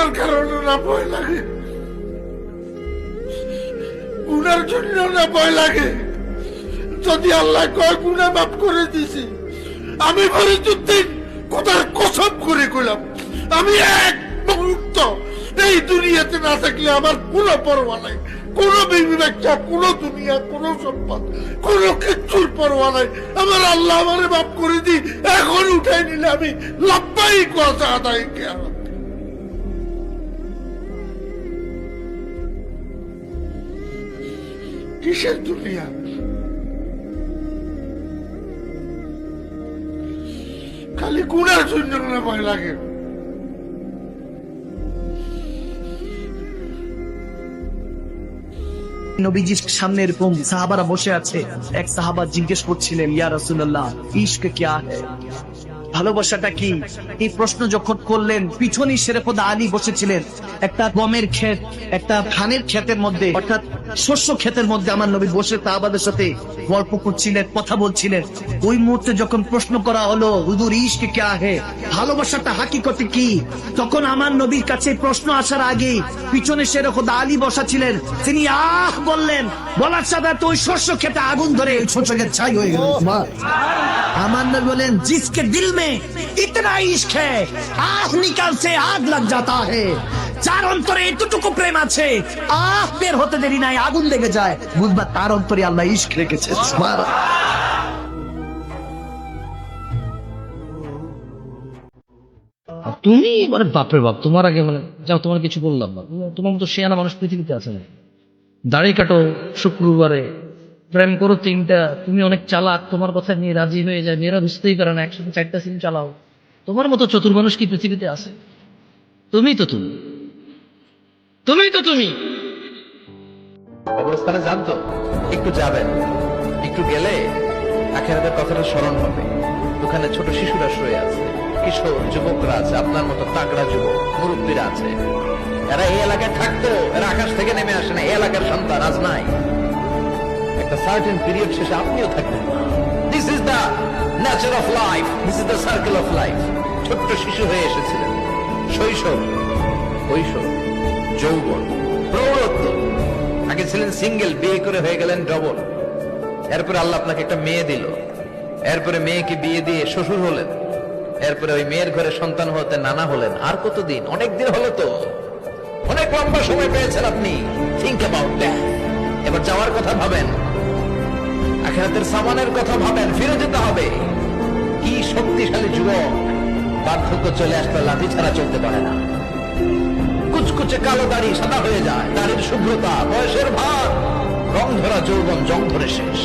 গুনার কারণে না ভয় লাগে। গুনার জন্য না ভয় লাগে। যদি আল্লাহ কয় গুনা মাফ করে দিছি আমি ফরিদুদ্দিন কোথার কসম করে কইলাম, আমি এক মুহূর্ত এই দুনিয়াতে না থাকলে আমার কোনো পরোয়া নাই, কোন বিবি বাচ্চা, কোন দুনিয়া, কোন সম্পদ, কোন কিচ্ছুর পরোয়া নাই। আমার আল্লাহ আমারে মাফ করে দি এখন উঠাই নিলে আমি লাভবাই কথা আদায় কেন কিসের দুনিয়া খালি গুণার জন্য ভয় লাগে সামনে এরকম সাহাবারা বসে আছে। এক সাহাবা জিজ্ঞেস করছিলেন, ইয়া রাসূলুল্লাহ, ইশক কিয়া ভালোবাসাটা কি? এই প্রশ্ন যখন করলেন পিছনই শেরেফদা আলী বসেছিলেন একটা গমের ক্ষেত একটা ধানের ক্ষেতের মধ্যে অর্থাৎ শস্য ক্ষেতের মধ্যে আমার নবী বসে তাহাবাদের সাথে গল্প করছিলেন কথা বলছিলেন। ওই মুহূর্তে যখন প্রশ্ন করা হলো হুদুর ইসকে কে আহে? ভালোবাসাটা হাকিকতে কি? তখন আমার নবীর কাছে প্রশ্ন আসার আগে পিছনে শেরেখোদা আলী বসা ছিলেন। তিনি আহ বললেন বলার সাথে তো ওই শস্য ক্ষেতে আগুন ধরে ছোট ছাই হয়ে গেল। আমার নবী বলেন জিসকে দিল में इतना इश्क है आह निकाल से आग लग जाता है যার অন্তরে এতটুকু প্রেম আছে আহ বের হতে দেরি নাই আগুন লেগে যায় বুঝবা তার অন্তরে আল্লাহ ইশক রেখেছে সুবহানাল্লাহ। আর তুমি মানে বাপরে বাপ তোমার আগে মানে যাও তোমার কিছু বললাম না তুমি- তোমার মতো শেয়ানা মানুষ পৃথিবীতে আছে না দাড়ি কাটো শুক্রবারে প্রেম করো তিনটা, তুমি অনেক চালাক, তোমার কথা নিয়ে রাজি হয়ে যায়, মেয়েরা বুঝতেই পারে না, একসাথে চারটা সিম চালাও। তোমার মতো চতুর মানুষ কি পৃথিবীতে আছে? তুমি তো তুমি। তুমি তো তুমি। কবরস্থানে যান তো। একটু যাবেন, একটু গেলে আখেরাতের কথাটা স্মরণ হবে। ওখানে ছোট শিশুরা শুয়ে আছে, কিশোর, যুবকরা আছে, আপনার মতো তাগড়া যুবক, মুরব্বীরা আছে। এরা এই এলাকায় থাকতো, এরা আকাশ থেকে নেমে আসে না, এই এলাকার সন্তান আজ নাই। একটা শেষে আপনিও থাকবেন। ছোট্ট শিশু হয়ে এসেছিলেন। শৈশব যৌবন, প্রৌঢ়ত্ব। আগে ছিলেন সিঙ্গেল, বিয়ে করে হয়ে গেলেন ডবল। এরপরে আল্লাহ আপনাকে একটা মেয়ে দিল। এরপরে মেয়েকে বিয়ে দিয়ে শ্বশুর হলেন। এরপরে ওই মেয়ের ঘরে সন্তান হতে নানা হলেন। আর কতদিন? অনেক দিন হলো তো। অনেক লম্বা সময় পেয়েছেন আপনি। থিঙ্ক অ্যাবাউট দ্যাট এবার যাওয়ার কথা ভাবেন। আখেরাতের সামানের কথা ভাবেন, ফিরে যেতে হবে। কি শক্তিশালী যুবক, বার্ধক্য চলে আসতে লাঠি ছাড়া চলতে পারে না। কুচকুচে কালো দাড়ি সাদা হয়ে যায়, দাড়ির শুভ্রতা, বয়সের ভাব রং ধরা যৌবন, জং ধরে শেষ।